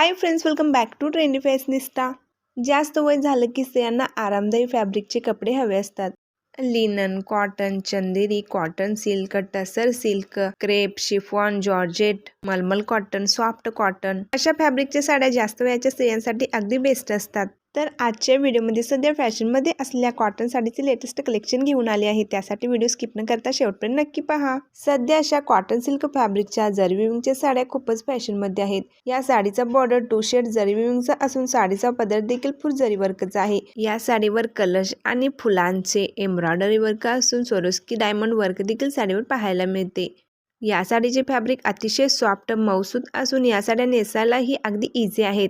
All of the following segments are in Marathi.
Hi friends welcome back to trendy fashionista जास्त वय झालं की स्त्रियांना आरामदायी फॅब्रिकचे कपडे हवे असतात. Linen cotton Chanderi cotton silk tussar silk crepe chiffon georgette मलमल कॉटन सॉफ्ट कॉटन. अशा फॅब्रिकच्या साड्या जास्त वयाच्या स्त्रियांसाठी अगदी बेस्ट असतात. तर आजच्या व्हिडिओमध्ये सध्या फॅशनमध्ये असलेल्या कॉटन साडीचे लेटेस्ट कलेक्शन घेऊन आले आहे. त्यासाठी व्हिडिओ स्किप न करता शेवटपर्यंत नक्की पहा. सध्या अशा कॉटन सिल्क फॅब्रिकच्या जरी विविंगच्या साड्या खूपच फॅशनमध्ये आहेत. या साडीचा बॉर्डर टू शेड जरी विविंगचा असून साडीचा पदर देखील फुल जरी वर्कचा आहे. या साडीवर कलश आणि फुलांचे एम्ब्रॉयडरी वर्क असून सोरोस्की डायमंड वर्क देखील साडीवर पाहायला मिळते. या साडीचे फॅब्रिक अतिशय सॉफ्ट मौसूद असून या साड्या नेसायलाही अगदी इझी आहेत.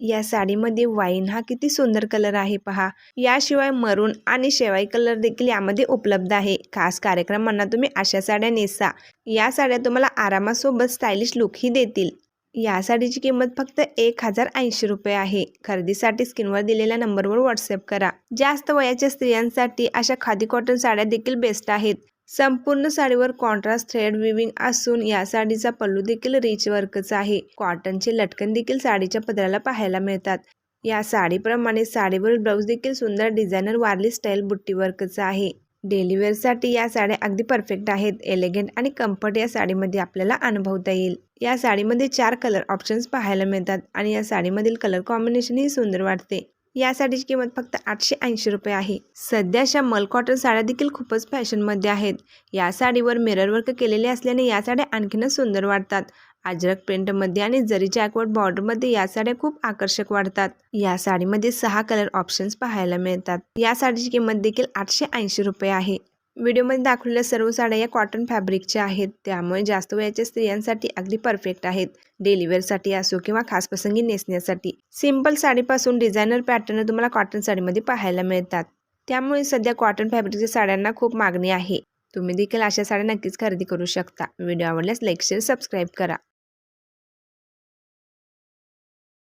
या साडीमध्ये वाईन हा किती सुंदर कलर आहे पहा. याशिवाय मरून आणि शेवाई कलर देखील यामध्ये उपलब्ध आहे. खास कार्यक्रमांना तुम्ही अशा साड्या नेसा. या साड्या तुम्हाला आरामासोबत स्टायलिश लुकही देतील. या साडीची किंमत फक्त एक हजार ऐंशी रुपये आहे. खरेदीसाठी स्क्रीनवर दिलेल्या नंबरवर व्हॉट्सअप करा. जास्त वयाच्या स्त्रियांसाठी अशा खादी कॉटन साड्या देखील बेस्ट आहेत. संपूर्ण साडीवर कॉन्ट्रास्ट थ्रेड विविंग असून या साडीचा पल्लू देखील रिच वर्कचा आहे. कॉटनचे लटकन देखील साडीच्या पदराला पाहायला मिळतात. या साडीप्रमाणे साडीवर ब्लाऊज देखील सुंदर डिझायनर वारली स्टाईल बुट्टी वर्कचा आहे. डेलीवेअरसाठी या साड्या अगदी परफेक्ट आहेत. एलिगंट आणि कम्फर्ट या साडीमध्ये आपल्याला अनुभवता येईल. या साडीमध्ये चार कलर ऑप्शन्स पाहायला मिळतात आणि या साडीमधील कलर कॉम्बिनेशनही सुंदर वाटते. या साडीची किंमत फक्त आठशे ऐंशी रुपये आहे. सध्याच्या मल कॉटन साड्या देखील खूपच फॅशनमध्ये आहेत. या साडीवर मिरर वर्क केलेले असल्याने या साड्या आणखीनच सुंदर वाटतात. अजरक प्रिंटमध्ये आणि जरी जॅकवर्ड बॉर्डरमध्ये या साड्या खूप आकर्षक वाटतात. या साडीमध्ये सहा कलर ऑप्शन्स पाहायला मिळतात. या साडीची किंमत देखील आठशे ऐंशी रुपये आहे. व्हिडिओमध्ये दाखवलेल्या सर्व साड्या या कॉटन फॅब्रिकच्या आहेत. त्यामुळे जास्त वयाच्या स्त्रियांसाठी अगदी परफेक्ट आहेत. डेली असो किंवा खास प्रसंगी नेसण्यासाठी. सिंपल साडीपासून डिझायनर पॅटर्न तुम्हाला कॉटन साडीमध्ये पाहायला मिळतात. त्यामुळे सध्या कॉटन फॅब्रिकच्या साड्यांना खूप मागणी आहे. तुम्ही देखील अशा साड्या नक्कीच खरेदी करू शकता. व्हिडिओ आवडल्यास लाईक शेअर सबस्क्राईब करा.